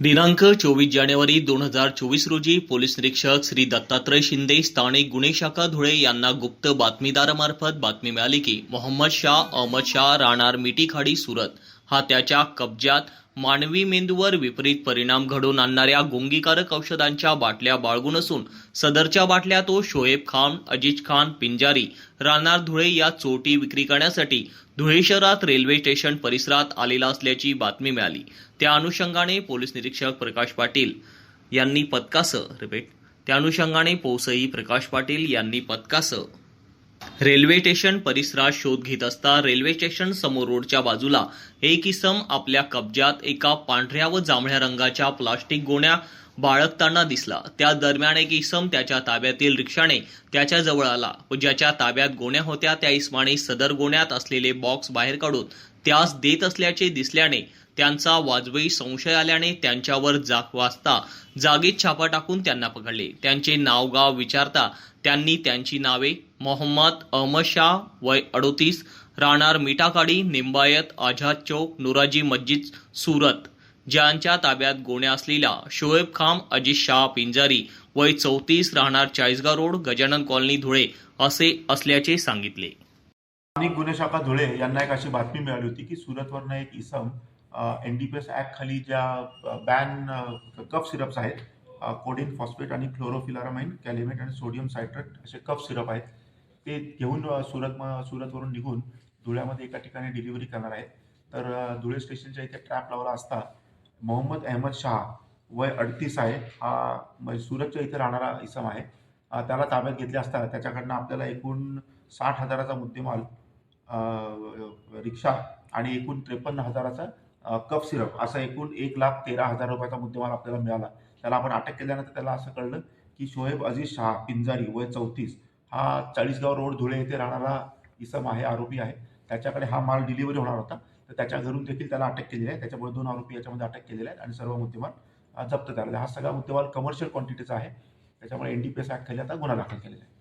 दिनांक चोवीस जानेवारी दोन हजार चोवीस रोजी पोलीस निरीक्षक श्री दत्तात्रय शिंदे स्थानिक गुन्हे शाखा धुळे यांना गुप्त बातमीदारामार्फत बातमी मिळाली की मोहम्मद शाह अहमद शाह राहणार मिटीखाडी सुरत. हा त्याच्या कब्जात मानवी मेंदूवर विपरीत परिणाम घडवून आणणाऱ्या गुंगीकारक औषधांच्या बाटल्या बाळगून असून सदरच्या बाटल्या तो शोएब खान अजिज खान पिंजारी राहणार धुळे या चोटी विक्री करण्यासाठी धुळे शहरात रेल्वे स्टेशन परिसरात आलेला असल्याची बातमी मिळाली. त्या अनुषंगाने पोलीस निरीक्षक प्रकाश पाटील यांनी पथकासह रिपीट त्या अनुषंगाने पोसई प्रकाश पाटील यांनी पथकासह रेल्वे स्टेशन परिसरात शोध घेत असता रेल्वे स्टेशन समोर रोडच्या बाजूला एक इसम आपल्या कब्जात एका पांढऱ्या व जांभळ्या रंगाच्या प्लास्टिक गोण्या बाळगताना दिसला. त्या दरम्यान एक इसम त्याच्या ताब्यातील रिक्षाने त्याच्याजवळ आला व ज्याच्या ताब्यात गोण्या होत्या त्या इसमाने सदर गोण्यात असलेले बॉक्स बाहेर काढून त्यास देत असल्याचे दिसल्याने त्यांचा वाजवी संशय आल्याने त्यांच्यावर जाग वाजता जागीच छापा टाकून त्यांना पकडले. त्यांचे नावगाव विचारता त्यांनी त्यांची नावे मोहम्मद अहमद शाह वय अडोतीस राहणार मिठाकाडी निंबायत आझाद चौक नुराजी मस्जिद सुरत. ज्यांच्या ताब्यात गोण्या असलेल्या शोएब खान अजित शाह पिंजारी वय चौतीस राहणार चाळीसगाव रोड गजानन कॉलनी धुळे असे असल्याचे सांगितले. स्थानिक गुन्हे शाखा धुळे यांना एक अशी बातमी मिळाली होती की सुरतवरनं एक इसम एन डी पी एस ॲक्टखाली ज्या बॅन कफ सिरप्स आहेत कोडिन फॉस्फेट आणि क्लोरोफिलारामाइन कॅलिमेट आणि सोडियम सायट्रेट असे कफ सिरप आहेत ते घेऊन सुरत म- सुरतवरून निघून धुळ्यामध्ये एका ठिकाणी डिलिव्हरी करणार आहेत. तर धुळे स्टेशनच्या इथे ट्रॅप लावला असता मोहम्मद अहमद शाह वय अडतीस आहे. हा सुरतच्या इथे राहणारा इसम आहे. त्याला ताब्यात घेतले असता त्याच्याकडनं आपल्याला एकूण साठ हजाराचा मुद्देमाल रिक्षा आणि एकूण त्रेपन्न हजाराचा कफ सिरप असा एकूण एक लाख तेरा हजार रुपयाचा मुद्देमाल आपल्याला मिळाला. त्याला आपण अटक केल्यानंतर त्याला असं कळलं की शोएब अजीज शाह पिंजारी वय चौतीस हा चाळीसगाव रोड धुळे येथे राहणारा इसम आहे आरोपी आहे. त्याच्याकडे हा माल डिलिव्हरी होणार होता. तर त्याच्या घरून देखील त्याला अटक केलेली आहे. त्याच्यामुळे दोन आरोपी याच्यामध्ये अटक केलेले आहेत आणि सर्व मुद्देमाल जप्त झालेला आहे. हा सगळा मुद्देमाल कमर्शियल क्वांटिटीचा आहे. त्याच्यामुळे N D P S act खाली आता गुन्हा दाखल केलेला आहे.